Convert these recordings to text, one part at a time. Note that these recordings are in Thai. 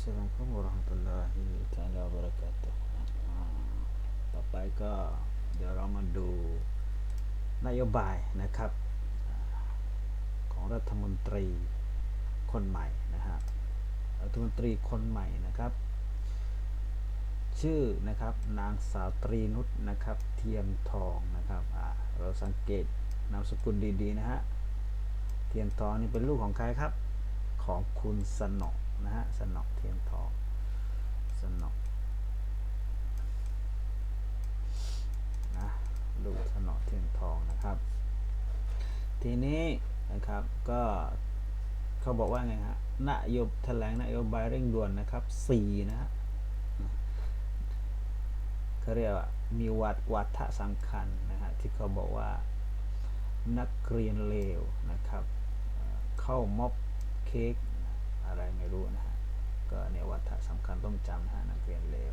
Assalamualaikum warahmatullahi taala wabarakatuh อ่าต่อไปก็เดี๋ยวเรามาดูนโยบายนะครับ ของรัฐมนตรีคนใหม่นะฮะรัฐมนตรีคนใหม่นะครับ ชื่อนะครับนางสาวตรีนุชนะครับ เทียมทองนะครับเราสังเกตนามสกุลดีๆนะฮะเทียมทองนี่เป็นลูกของใครครับของคุณสนอนะฮะส ทีนี้นะครับก็เขาบอกว่าไงฮะนโยบแถลงนโยบายเร่งด่วนนะครับสี่นะฮะเขาเรียกว่ามีวัดวัฒสำคัญนะฮะที่เขาบอกว่านักเรียนเลวนะครับ เข้าม็อบเค้กอะไรไม่รู้นะฮะก็เนี่ยวัฒสำคัญต้องจำนะฮะนักเรียนเลว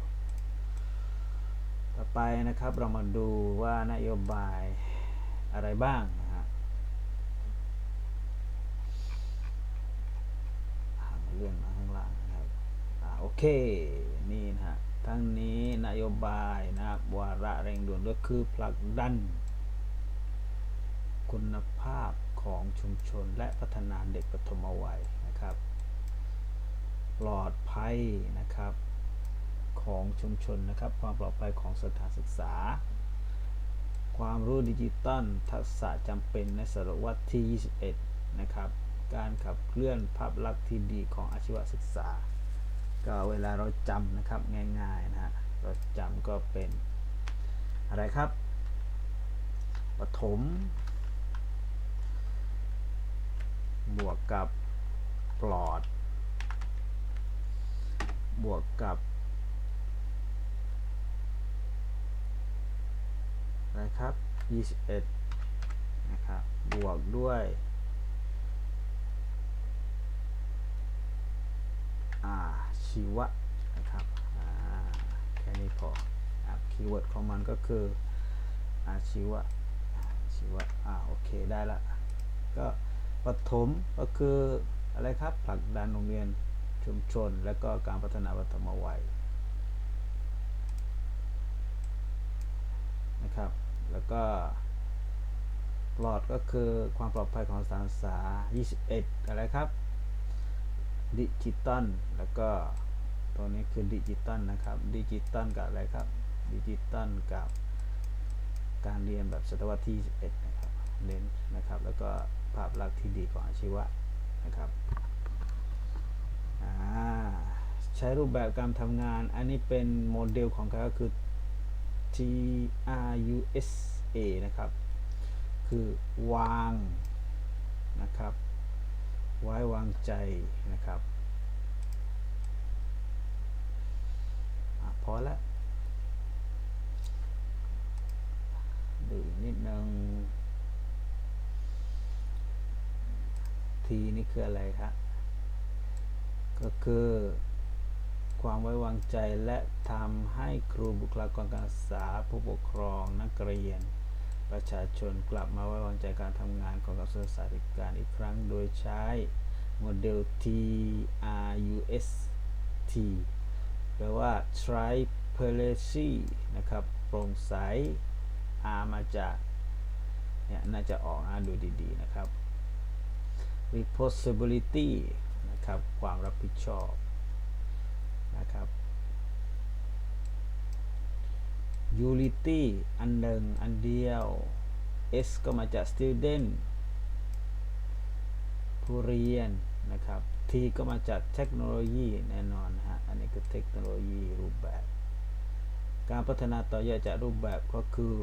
ต่อไปนะครับเรามาดูว่านโยบายอะไรบ้างนะฮะอ่ามา เลื่อนมาข้างล่างนะครับอ่าโอเคนี่นะฮะทั้งนี้นโยบายนะครับวาระเร่งด่วนก็คือผลักดัน คุณภาพของชุมชนและพัฒนาเด็กปฐมวัยนะครับ ปลอดภัยนะครับของชุมชนนะครับ ความปลอดภัยของสถานศึกษา ความรู้ดิจิตอลทักษะจำเป็นในศตวรรษที่ 21 นะครับ การขับเคลื่อนภาพลักษณ์ที่ดีของอาชีวศึกษา ก็เวลาเราจำนะครับง่ายๆนะฮะเราจำก็เป็นอะไรครับปฐมบวกกับปลอด บวกกับอะไรครับ 21 นะครับ บวกด้วยอ่า ชีวะนะครับแค่นี้พอคีย์เวิร์ดของมันก็คืออาชีวะอาชีวะอ่าโอเคได้ละก็ปฐมก็คืออะไรครับผลักดันโรงเรียนชุมชน และก็การพัฒนาปฐมวัยนะครับ แล้วก็ปลอดก็คือความปลอดภัยของสถานศึกษา 21 อะไรครับ ดิจิตอลแล้วก็ตัวนี้คือดิจิตอลนะครับดิจิตอลกับอะไรครับดิจิตอลกับการเรียนแบบศตวรรษที่21นะครับเน้นนะครับแล้วก็ภาพลักษณ์ที่ดีของอาชีวะนะครับอ่าใช้รูปแบบการทำงาน อันนี้เป็นโมเดลของเขาก็คือ TRUSA นะครับ คือวางนะครับ ไว้วางใจนะครับอพอละดูนิดนึงทีนี่คืออะไรครับก็คือความไว้วางใจและทำให้ครูบุคลากรการศึกษาผู้ปกครองนักเรียน ชาชนกลับมาไว้วางใจการทำงานของกระทรวงศึกษาธิการอีกครั้ง โดยใช้โมเดล TRUST แปลว่า transparency นะครับ โปร่งใส R มาจาก เนี่ย น่าจะออกนะดูดีๆ นะครับ responsibility นะครับ ความรับผิดชอบ นะครับ unity อันหนึ่ง อันเดียว S ก็มาจาก student ผู้เรียนนะครับ T ก็มาจากเทคโนโลยีแน่นอนฮะ อันนี้คือเทคโนโลยีรูปแบบ การพัฒนาต่อยอดจากรูปแบบก็คือ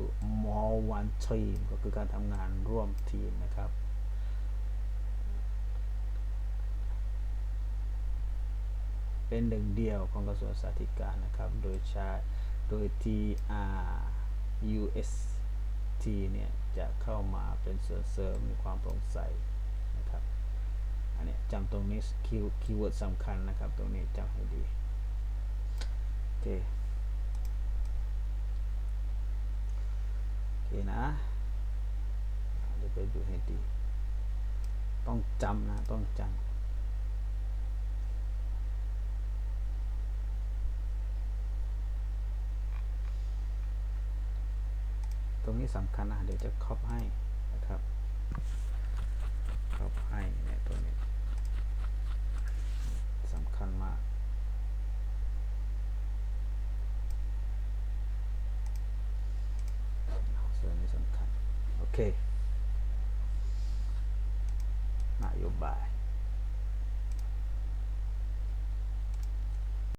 more one team ก็คือการทำงานร่วมทีมนะครับเป็นหนึ่งเดียวของกระทรวงสาธารณสุขนะครับ โดยใช้โดย TRUST เนี่ยจะเข้ามาเป็นส่วนเสริมมีความโปร่งใสนะครับ อันนี้จำตรงนี้คีย์คีย์เวิร์ดสำคัญนะครับ ตรงนี้จำให้ดี โอเค โอเคนะเดี๋ยวไปดูให้ดี ต้องจำนะ ต้องจำ ตรง นี้สำคัญนะเดี๋ยวจะครอบให้นะครับครอบให้เนี่ยตัวนี้สำคัญมากส่วนนี้สำคัญ โอเคนโยบาย